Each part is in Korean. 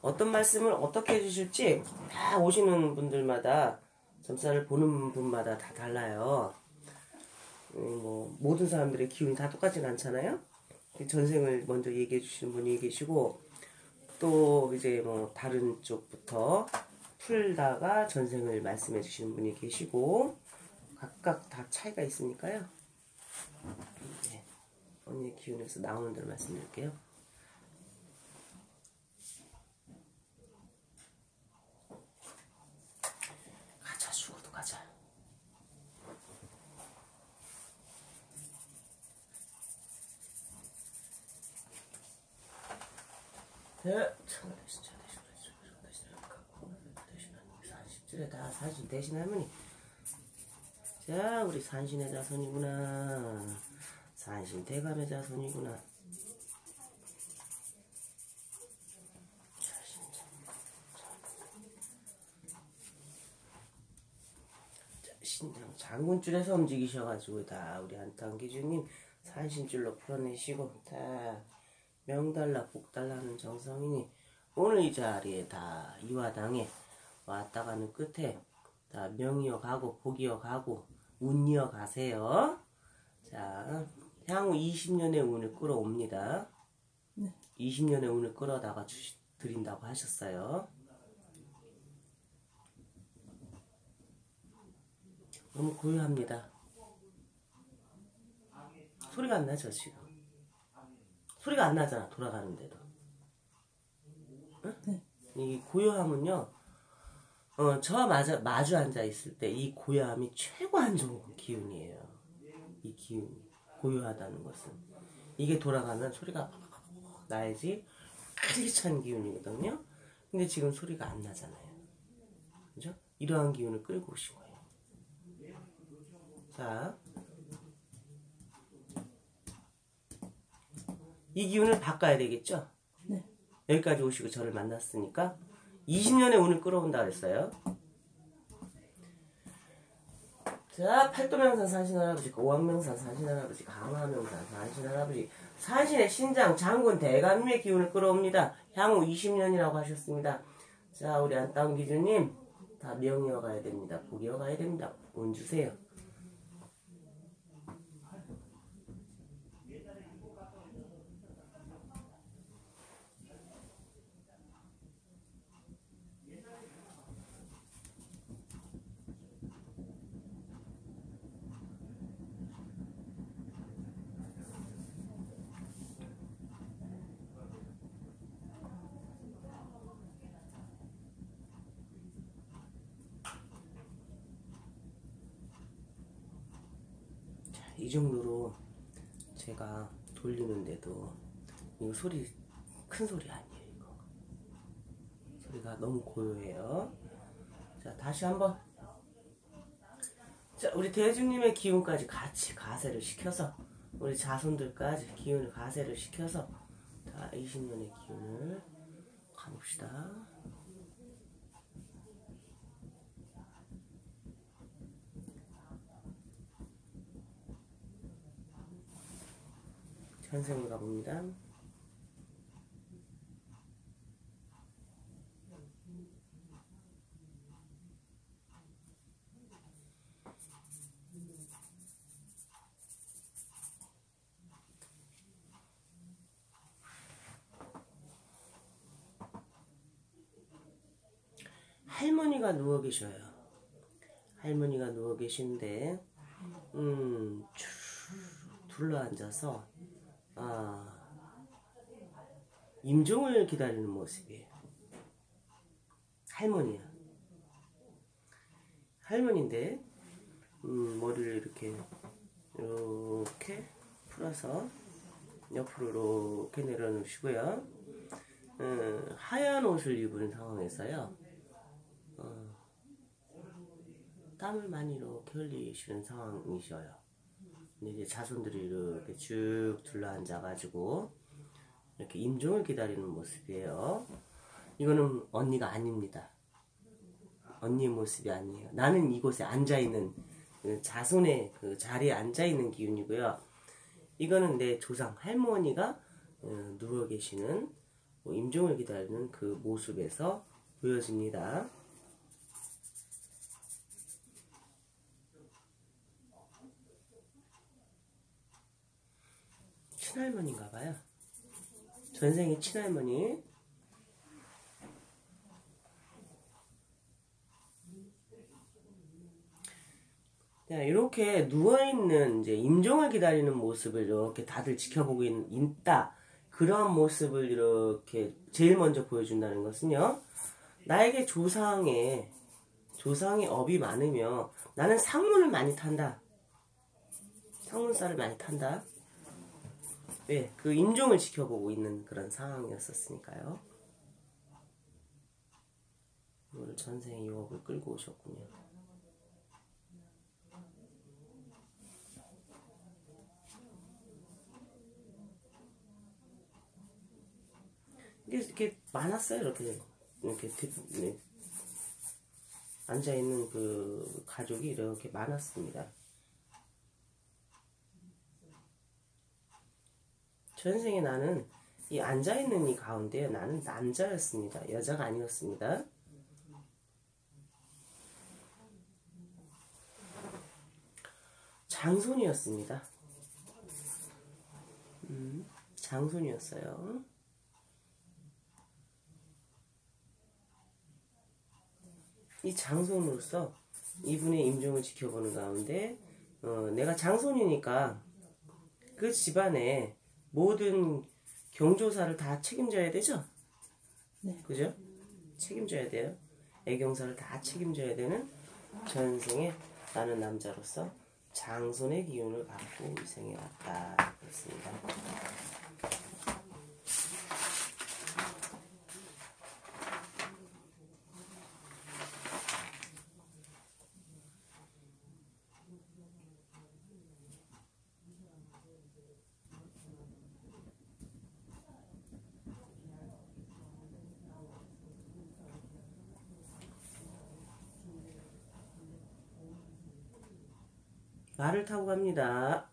어떤 말씀을 어떻게 해주실지 다 오시는 분들마다 점사를 보는 분마다 다 달라요. 음, 뭐 모든 사람들의 기운이 다 똑같진 않잖아요. 전생을 먼저 얘기해 주시는 분이 계시고 또 이제 뭐 다른 쪽부터 풀다가 전생을 말씀해 주시는 분이 계시고 각각 다 차이가 있으니까요. 네. 언니의 기운에서 나오는 대로 말씀드릴게요. 가자 죽어도 가자. 네, 천하 대신 천 대신 대신 대신 갖고 대신 하니 산신 줄에 다 산신 대신 할머니. 자, 우리 산신의 자손이구나. 산신 대감의 자손이구나. 신장 장군줄에서 움직이셔가지고 다 우리 안탄기주님 산신줄로 풀어내시고 다 명달라 복달라는 정성이니 오늘 이 자리에 다 이화당에 왔다 가는 끝에 다 명이어 가고 복이어 가고 운이어 가세요. 자, 향후 20년의 운을 끌어옵니다. 20년의 운을 끌어다가 주시, 드린다고 하셨어요. 너무 고요합니다. 소리가 안 나죠, 지금? 소리가 안 나잖아, 돌아가는데도. 응? 이 고요함은요, 어, 저 마주, 마주 앉아 있을 때 이 고요함이 최고 안 좋은 기운이에요. 이 기운이. 고요하다는 것은. 이게 돌아가면 소리가 나야지 활기찬 기운이거든요. 근데 지금 소리가 안 나잖아요. 그죠? 이러한 기운을 끌고 오신 거예요. 자. 이 기운을 바꿔야 되겠죠? 네. 여기까지 오시고 저를 만났으니까 20년의 운을 끌어온다 그랬어요. 자, 팔도명산 산신 할아버지, 오왕명산 산신 할아버지, 강화명산 산신 할아버지, 산신의 신장, 장군, 대감의 기운을 끌어옵니다. 향후 20년이라고 하셨습니다. 자, 우리 안따운 기주님, 다 명이어 가야 됩니다. 복이어 가야 됩니다. 운 주세요. 이 정도로 제가 돌리는데도 이거 소리 큰 소리 아니에요 이거. 소리가 너무 고요해요. 자 다시 한번. 자 우리 대주님의 기운까지 같이 가세를 시켜서 우리 자손들까지 기운을 가세를 시켜서 다 20년의 기운을 가봅시다 현생으로 가봅니다. 할머니가 누워 계셔요. 할머니가 누워 계신데, 음, 쭉 둘러 앉아서 아, 임종을 기다리는 모습이에요. 할머니야. 할머니인데, 음, 머리를 이렇게, 이렇게 풀어서 옆으로 이렇게 내려놓으시고요. 음, 하얀 옷을 입은 상황에서요. 어, 땀을 많이 이렇게 흘리시는 상황이셔요. 이제 자손들이 이렇게 쭉 둘러앉아 가지고 이렇게 임종을 기다리는 모습이에요. 이거는 언니가 아닙니다. 언니의 모습이 아니에요. 나는 이곳에 앉아있는 그 자손의 그 자리에 앉아있는 기운이고요. 이거는 내 조상 할머니가 어, 누워 계시는 뭐 임종을 기다리는 그 모습에서 보여집니다. 친할머니인가 봐요. 전생의 친할머니. 이렇게 누워있는 이제 임종을 기다리는 모습을 이렇게 다들 지켜보고 있, 다 그런 모습을 이렇게 제일 먼저 보여준다는 것은요. 나에게 조상의 조상의 업이 많으며 나는 상문을 많이 탄다. 상문살을 많이 탄다. 왜? 그 임종을 지켜보고 있는 그런 상황이었었으니까요. 오늘 전생의 유업을 끌고 오셨군요. 이게 이렇게 많았어요. 이렇게 이렇게 네. 앉아 있는 그 가족이 이렇게 많았습니다. 전생에 나는 이 앉아 있는 이 가운데 나는 남자였습니다. 여자가 아니었습니다. 장손이었습니다. 음, 장손이었어요. 이 장손으로서 이분의 임종을 지켜보는 가운데 어, 내가 장손이니까 그 집안의 모든 경조사를 다 책임져야 되죠? 네. 그죠? 책임져야 돼요. 애경사를 다 책임져야 되는 전생에 나는 남자로서 장손의 기운을 갖고 이 생에 왔다. 그렇습니다. 말을 타고 갑니다.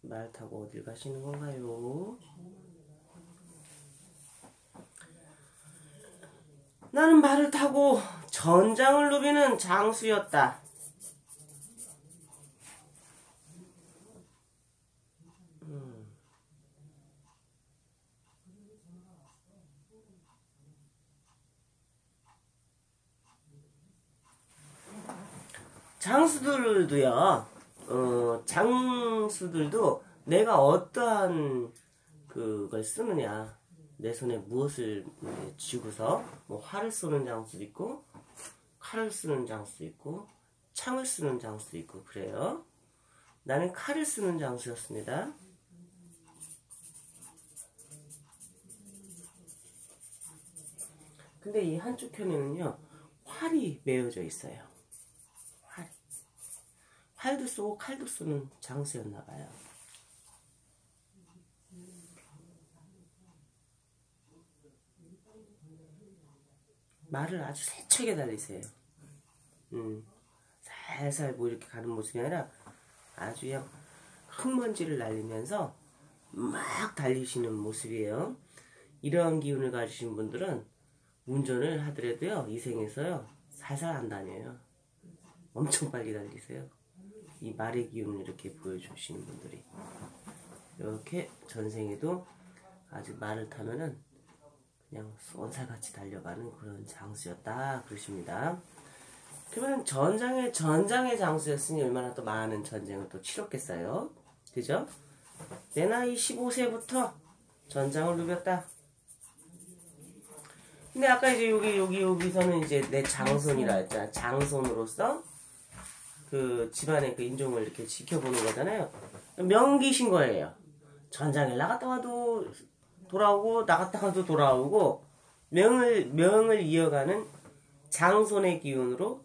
말 타고 어딜 가시는 건가요? 나는 말을 타고 전장을 누비는 장수였다. 장수들도요, 어, 장수들도 내가 어떠한 그걸 쓰느냐, 내 손에 무엇을 쥐고서, 뭐 활을 쏘는 장수도 있고, 칼을 쓰는 장수도 있고, 창을 쓰는 장수도 있고, 그래요. 나는 칼을 쓰는 장수였습니다. 근데 이 한쪽 편에는요, 활이 메어져 있어요. 활도 쏘고 칼도 쏘는 장수였나 봐요. 말을 아주 세차게 달리세요. 음, 살살 뭐 이렇게 가는 모습이 아니라 아주 그냥 흙먼지를 날리면서 막 달리시는 모습이에요. 이런 기운을 가지신 분들은 운전을 하더라도요, 이 생에서요, 살살 안 다녀요. 엄청 빨리 달리세요. 이 말의 기운을 이렇게 보여주시는 분들이 이렇게 전생에도 아직 말을 타면은 그냥 원살같이 달려가는 그런 장수였다 그러십니다. 그러면 전장의 전장의 장수였으니 얼마나 또 많은 전쟁을 또 치렀겠어요. 그죠? 내 나이 15세부터 전장을 누볐다. 근데 아까 이제 여기 여기 여기서는 이제 내 장손이라 했잖아. 장손으로서 그 집안의 그 인종을 이렇게 지켜보는 거잖아요. 명기신 거예요. 전장에 나갔다 와도 돌아오고 나갔다 와도 돌아오고 명을 명을 이어가는 장손의 기운으로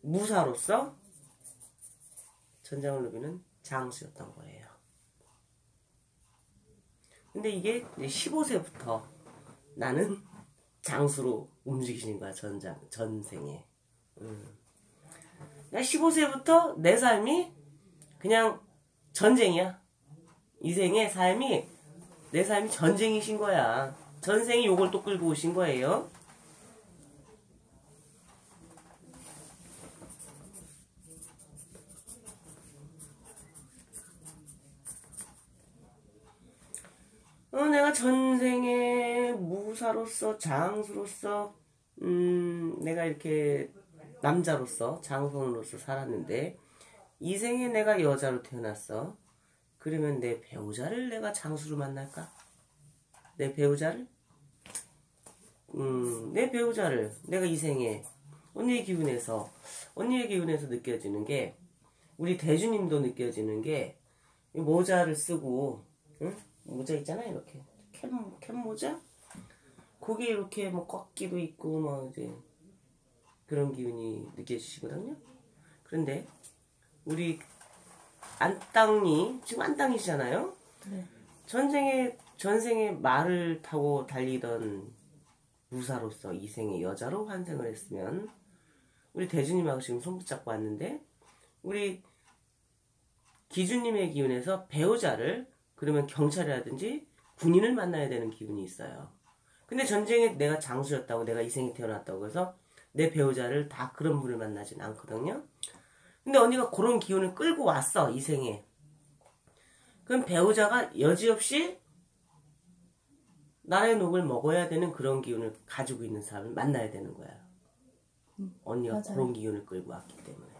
무사로서 전장을 누비는 장수였던 거예요. 근데 이게 15세부터 나는 장수로 움직이신 거야 전장 전생에. 음. 15세부터 내 삶이 그냥 전쟁이야. 이생의 삶이 내 삶이 전쟁이신 거야. 전생이 요걸 또 끌고 오신 거예요. 어, 내가 전생에 무사로서 장수로서 음, 내가 이렇게 남자로서 장성으로서 살았는데 이 생에 내가 여자로 태어났어. 그러면 내 배우자를 내가 장수로 만날까? 내 배우자를? 음, 내 배우자를 내가 이 생에 언니의 기운에서 언니의 기운에서 느껴지는 게 우리 대주님도 느껴지는 게이 모자를 쓰고 응? 모자 있잖아 이렇게 캡, 캡 모자 거기 이렇게 뭐 꺾기도 있고 뭐 이제 그런 기운이 느껴지시거든요. 그런데 우리 안땅이 지금 안땅이시잖아요. 네. 전생에 전생에 말을 타고 달리던 무사로서 이생의 여자로 환생을 했으면 우리 대주님하고 지금 손붙잡고 왔는데 우리 기주님의 기운에서 배우자를 그러면 경찰이라든지 군인을 만나야 되는 기운이 있어요. 근데 전쟁에 내가 장수였다고 내가 이생에 태어났다고 해서 내 배우자를 다 그런 분을 만나진 않거든요. 근데 언니가 그런 기운을 끌고 왔어 이 생에. 그럼 배우자가 여지없이 나의 녹을 먹어야 되는 그런 기운을 가지고 있는 사람을 만나야 되는 거야. 언니가 맞아요. 그런 기운을 끌고 왔기 때문에.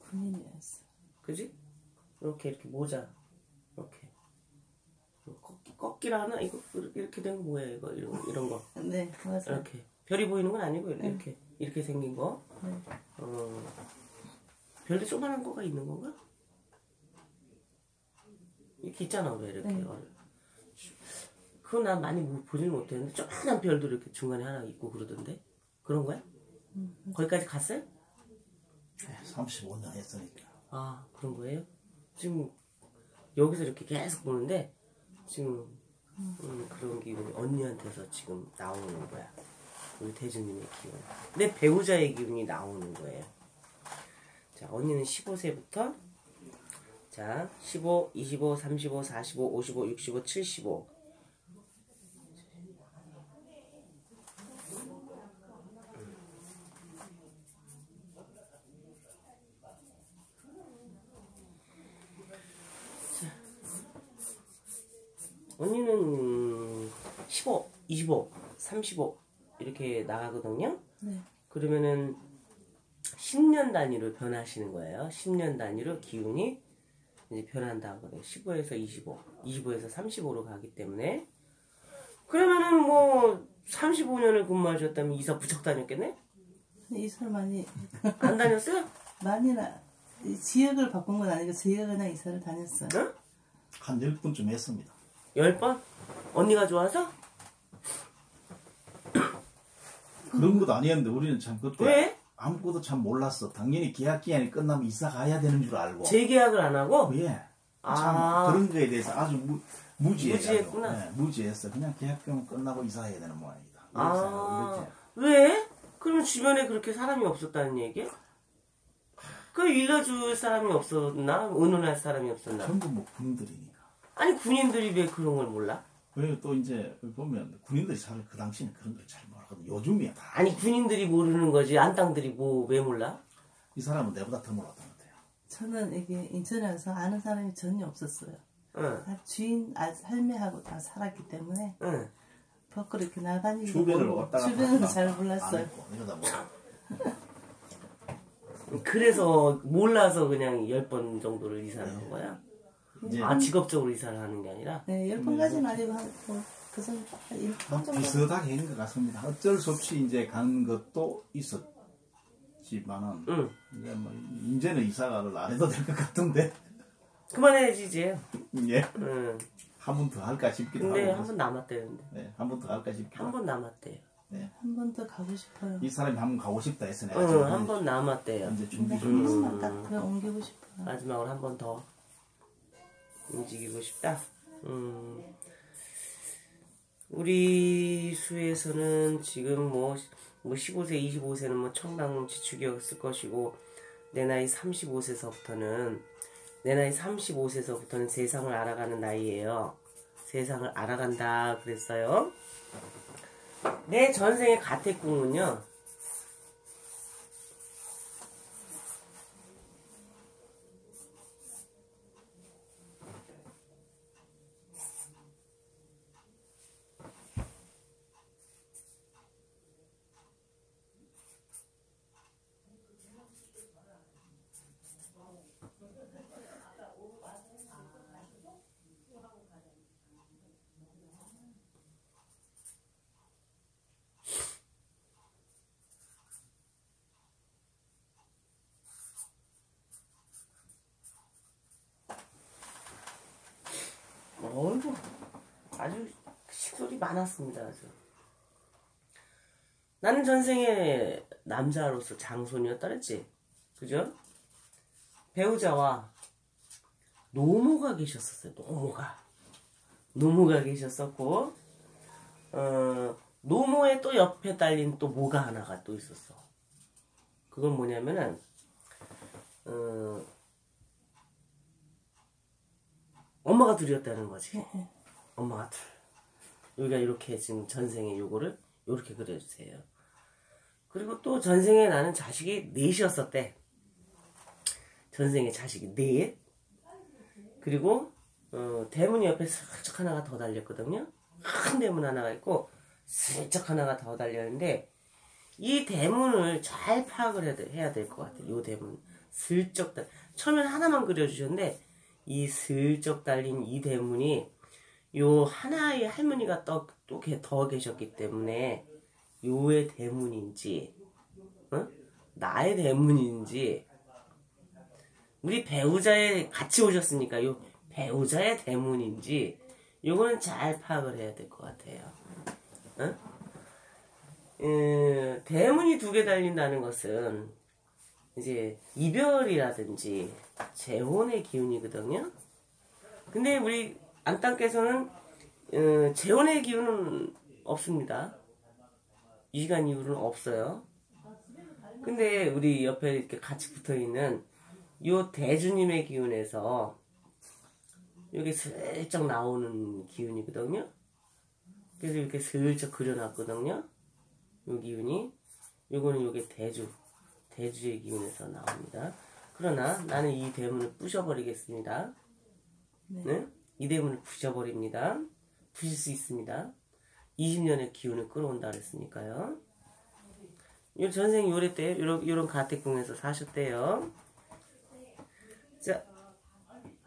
군인이었어. 그지? 이렇게 이렇게 모자 이렇게 꺾기 꺾기라 하나 이거 이렇게 된 거 뭐야 이거 이런 이런 거 네, 맞아요. 이렇게 별이 보이는 건 아니고 이렇게 이렇게 생긴 거 네. 어, 별도 조그만한 거가 있는 건가? 이렇게 있잖아 왜 이렇게 네. 어. 그건 난 많이 못- 보질 못했는데 조그만한 별도 이렇게 중간에 하나 있고 그러던데 그런 거야? 거기까지 갔어요? 35년 했으니까. 아 그런 거예요? 지금 여기서 이렇게 계속 보는데 지금 음, 그런 기운이 언니한테서 지금 나오는 거야 우리 대주님의 기운. 내 배우자의 기운이 나오는 거예요. 자 언니는 15세부터 자 15, 25, 35, 45, 55, 65, 75 언니는 15, 25, 35 이렇게 나가거든요. 네. 그러면은 10년 단위로 변하시는 거예요. 10년 단위로 기운이 이제 변한다 하거든요. 15에서 25, 25에서 35로 가기 때문에 그러면은 뭐 35년을 근무하셨다면 이사 부쩍 다녔겠네? 이사를 많이 안 다녔어요? 많이나 이 지역을 바꾼 건 아니고 그냥 이사를 다녔어요. 응? 한 10분쯤 했습니다. 10번? 언니가 좋아서? 그런 것도 아니었는데 우리는 참 그때 왜? 아무것도 참 몰랐어. 당연히 계약 기한이 끝나면 이사 가야 되는 줄 알고. 재계약을 안 하고? 예. 참 아. 그런 거에 대해서 아주 무. 무지했구나. 예, 무지했어. 그냥 계약 기간 끝나고 이사해야 되는 모양이다. 아, 생각하고 왜? 그러면 주변에 그렇게 사람이 없었다는 얘기야? 그 일러줄 사람이 없었나? 의논할 사람이. 없었나? 전부 뭐 군인들이니까. 아니 군인들이 왜 그런 걸 몰라? 그리고 또 이제 보면 군인들이 잘 그 당시에는 그런 걸잘 몰랐거든. 요즘이야 다. 아니 군인들이 모르는 거지 안땅들이 뭐 왜 몰라? 이 사람은 내보다 더 몰랐던 것 같아요. 저는 이게 인천에 와서 아는 사람이 전혀 없었어요. 응, 다 주인, 아, 할매하고 다 살았기 때문에 응. 밖으로 이렇게 나다니고 주변을 왔다 갔다 주변은 하다가 잘안 몰랐어요. 이러다 뭐 그래서 몰라서 그냥 열번 정도를 이사를 한 거야? 아 직업적으로 이사를 하는 게 아니라? 네, 열 번까지는 아니고 한, 뭐, 그한 일번 막 정도. 비슷하게 있는 것 같습니다. 어쩔 수 없이 이제 간 것도 있었지만은 응. 이제 뭐 이제는 이사를 안 해도 될 것 같은데 그만해야지 이제. 예. 응. 한번 더 할까 싶기도 근데 하고 한번 남았대요. 근데. 네, 한 번 더 할까 싶기도 한 하고 번 남았대요. 한번 더 가고 싶어요. 이 사람이 한 번 가고 싶다 해서 내가 응, 지금 한번 남았대요. 이제 근데 준비 한 중이었어. 번만 딱 그냥 옮기고 싶어요. 마지막으로 한 번 더 움직이고 싶다. 음, 우리 수에서는 지금 뭐, 뭐 15세, 25세는 뭐 청당 지축이었을 것이고, 내 나이 35세서부터는, 내 나이 35세서부터는 세상을 알아가는 나이예요. 세상을 알아간다 그랬어요. 내 전생의 가택궁은요. 어이구 아주 식솔이 많았습니다 아주 나는 전생에 남자로서 장손이었다 그랬지 그죠? 배우자와 노모가 계셨었어요 노모가 노모가 계셨었고 어, 노모의 또 옆에 딸린 또 모가 하나가 또 있었어 그건 뭐냐면은 어, 엄마가 둘이었다는 거지. 엄마가 둘. 여기가 이렇게 지금 전생에 요거를 이렇게 그려주세요. 그리고 또 전생에 나는 자식이 넷이었었대. 전생에 자식이 넷. 그리고 어, 대문 옆에 슬쩍 하나가 더 달렸거든요. 큰 대문 하나가 있고 슬쩍 하나가 더 달렸는데 이 대문을 잘 파악을 해야 될 것 같아요. 요 대문 슬쩍 달. 처음엔 하나만 그려주셨는데 이 슬쩍 달린 이 대문이 요 하나의 할머니가 또, 또더 계셨기 때문에 요의 대문인지 어? 나의 대문인지 우리 배우자의 같이 오셨으니까 요 배우자의 대문인지 요거는 잘 파악을 해야 될 것 같아요. 어? 음, 대문이 두 개 달린다는 것은 이제 이별이라든지 재혼의 기운이거든요. 근데 우리 안땅께서는 어, 재혼의 기운은 없습니다. 이 시간 이후로는 없어요. 근데 우리 옆에 이렇게 같이 붙어 있는 요 대주님의 기운에서 여기 슬쩍 나오는 기운이거든요. 그래서 이렇게 슬쩍 그려놨거든요. 요 기운이. 요거는 요게 대주. 대주의 기운에서 나옵니다. 그러나 나는 이 대문을 부셔버리겠습니다. 네. 네? 이 대문을 부셔버립니다. 부실 수 있습니다. 20년의 기운을 끌어온다 그랬으니까요. 요 전생 요래 때 요런 요런 가택궁에서 사셨대요. 자,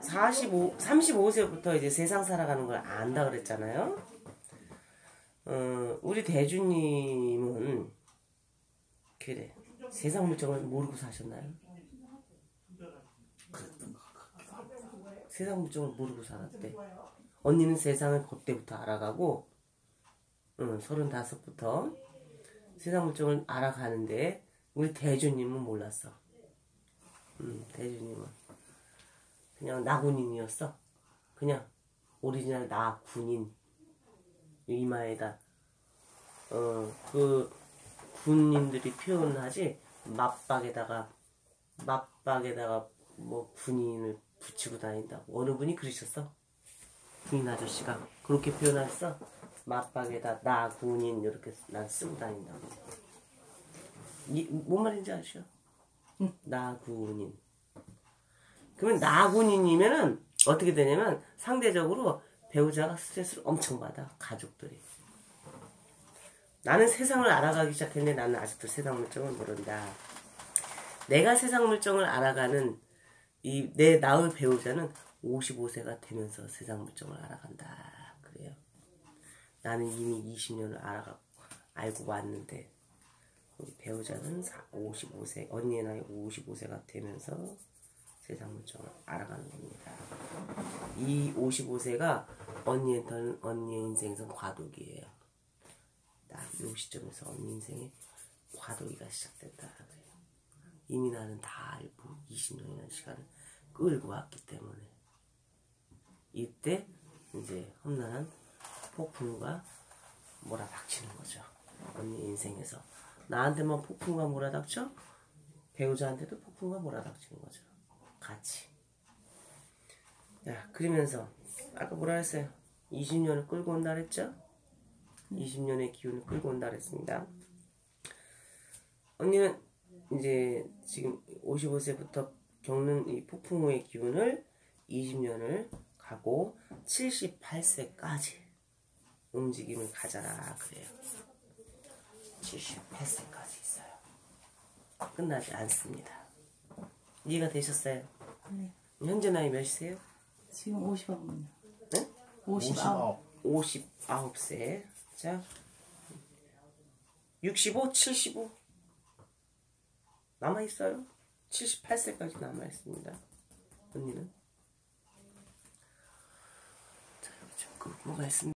45 35세부터 이제 세상 살아가는 걸 안다 그랬잖아요. 어, 우리 대주님은 그래 세상 물정을 모르고 사셨나요? 세상 물정을 모르고 살았대. 언니는 세상을 그때부터 알아가고, 응, 서른다섯부터 세상 물정을 알아가는데, 우리 대주님은 몰랐어. 응, 대주님은. 그냥 나군인이었어. 그냥 오리지널 나군인. 이마에다, 어, 그, 군인들이 표현하지, 맞박에다가, 맞박에다가 뭐 군인을 붙이고 다닌다고 어느 분이 그러셨어? 군인 아저씨가 그렇게 표현했어? 맞박에다 나 군인 이렇게 난 쓰고 다닌다고 이, 뭔 말인지 아시죠? 나 군인 그러면 나 군인이면은 어떻게 되냐면 상대적으로 배우자가 스트레스를 엄청 받아 가족들이 나는 세상을 알아가기 시작했는데 나는 아직도 세상 물정을 모른다 내가 세상 물정을 알아가는 이 내 나의 배우자는 55세가 되면서 세상 물정을 알아간다. 그래요. 나는 이미 20년을 알아가 알고 왔는데 우리 배우자는 55세 언니의 나이 55세가 되면서 세상 물정을 알아가는 겁니다. 이 55세가 언니의 언니의 인생에서 과도기예요. 딱 이 시점에서 언니 인생에 과도기가 시작된다. 이미 나는 다 알고 20년이라는 시간을 끌고 왔기 때문에 이때 이제 험난한 폭풍과 몰아닥치는 거죠. 언니 인생에서 나한테만 폭풍과 몰아닥쳐 배우자한테도 폭풍과 몰아닥치는 거죠. 같이. 야 그러면서 아까 뭐라 했어요? 20년을 끌고 온다 그랬죠? 20년의 기운을 끌고 온다 그랬습니다. 언니는 이제 지금 55세부터 겪는 이 폭풍우의 기운을 20년을 가고 78세까지 움직임을 가져라 그래요. 78세까지 있어요. 끝나지 않습니다. 이해가 되셨어요? 네. 현재 나이 몇이세요? 지금 50하고요. 네? 59. 59세. 자, 65, 75. 남아있어요. 78세까지 남아있습니다. 언니는. 자, 여기 좀 그, 뭐가 있습니다.